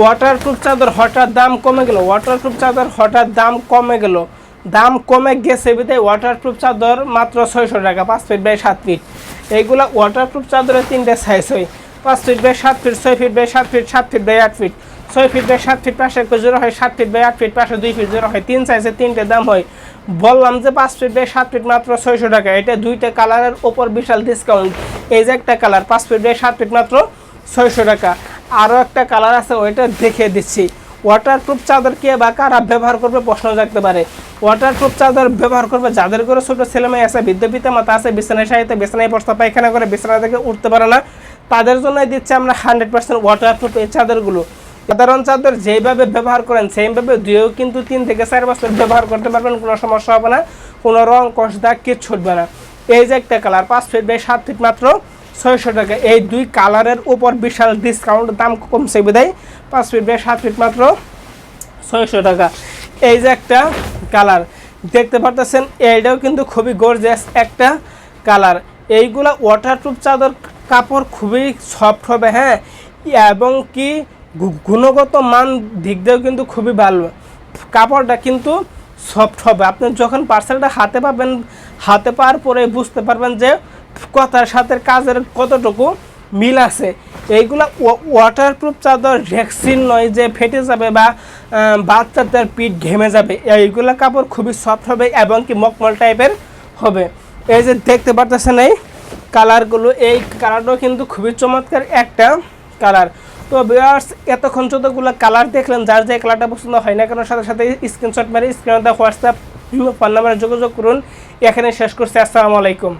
Waterproof চাদর হঠাৎ দাম কমে গেল ওয়াটারপ্রুফ চাদর হঠাৎ দাম কমে গেল। দাম কমে গেছে বিধায় ওয়াটারপ্রুফ চাদর মাত্র ছয়শো টাকা, পাঁচ ফিট বাই সাত ফিট এইগুলা ওয়াটারপ্রুফ চাদরের তিনটে সাইজ হয়। পাঁচ ফিট বাই সাত ফিট ছয় ফিট বাই সাত ফিট সাত ফিট বাই আট ফিট ছয় ফিট বাই সাত ফিট পাশে একটা জোড়া হয়, সাত ফিট বাই আট ফিট পাশে দুই ফিট জোড়া হয়। তিন সাইজে তিনটে দাম হয়। বললাম যে পাঁচ ফিট বাই সাত ফিট মাত্র ছয়শো টাকা, এটা দুইটা কালারের ওপর বিশাল ডিসকাউন্ট এই যে একটা কালার পাঁচ ফিট বাই সাত ফিট মাত্র ছয়শো টাকা। আরও একটা কালার আছে, ওইটা দেখে দিচ্ছি। ওয়াটারপ্রুফ চাদর কে বা কারা ব্যবহার করবে প্রশ্ন জাগতে পারে। ওয়াটারপ্রুফ চাদর ব্যবহার করবে যাদের করে ছোটো ছেলেমেয়ে আছে, বৃদ্ধ পিতা মাতা আছে, বিছানায় সাহিত্যে বিছানায় প্রস্তাব পায়খানা করে, বিছানা থেকে উঠতে পারে না। তাদের জন্য দিচ্ছে আমরা হান্ড্রেড পার্সেন্ট ওয়াটারপ্রুফ এই চাদরগুলো। সাধারণ চাদর যেইভাবে ব্যবহার করেন, সেইভাবে দুয়েও কিন্তু তিন থেকে চার বছর ব্যবহার করতে পারবেন, কোনো সমস্যা হবে না। কোনো রং, কষ, দাগ কিচ্ছু ছুটবে না। এই যে একটা কালার পাঁচ ফিট বাই সাত ফিট মাত্র। ছয়শো টাকা। এই দুই কালারের উপর বিশাল ডিসকাউন্ট দাম কমছে বিদায় পাঁচ ফিট বাই সাত ফিট মাত্র ছয়শো টাকা। এই যে একটা কালার, দেখতে পারতেছেন, এইটাও কিন্তু খুবই গর্জিয়াস একটা কালার। এইগুলা ওয়াটারপ্রুফ চাদর, কাপড় খুবই সফট হবে হ্যাঁ? এবং কি গুণগত মান দিক দিয়েও কিন্তু খুবই ভালো। কাপড়টা কিন্তু সফট হবে। আপনি যখন পার্সেলটা হাতে পাবেন, হাতে পাওয়ার পরে বুঝতে পারবেন যে কথার সাথে কাজের কতটুকু মিল আছে? এইগুলা ওয়াটারপ্রুফ চাদর ভ্যাকসিন নয় যে ফেটে যাবে বা বাচ্চাদের পিঠ ঘেমে যাবে। এইগুলা কাপড় খুবই সফট হবে এবং কি মকমল টাইপের হবে। এই যে দেখতে পারতেছেন এই কালারগুলো এই কালারটাও কিন্তু খুবই চমৎকার একটা কালার তো বিয়ার্স এতক্ষণ যতগুলো কালার দেখলেন, যার যে কালারটা পছন্দ হয় না কেন, সাথে সাথে স্ক্রিনশট মেরে স্ক্রিনে হোয়াটসঅ্যাপ, ফোন নাম্বারে যোগাযোগ করুন। এখানে শেষ করছি। আসসালামু আলাইকুম।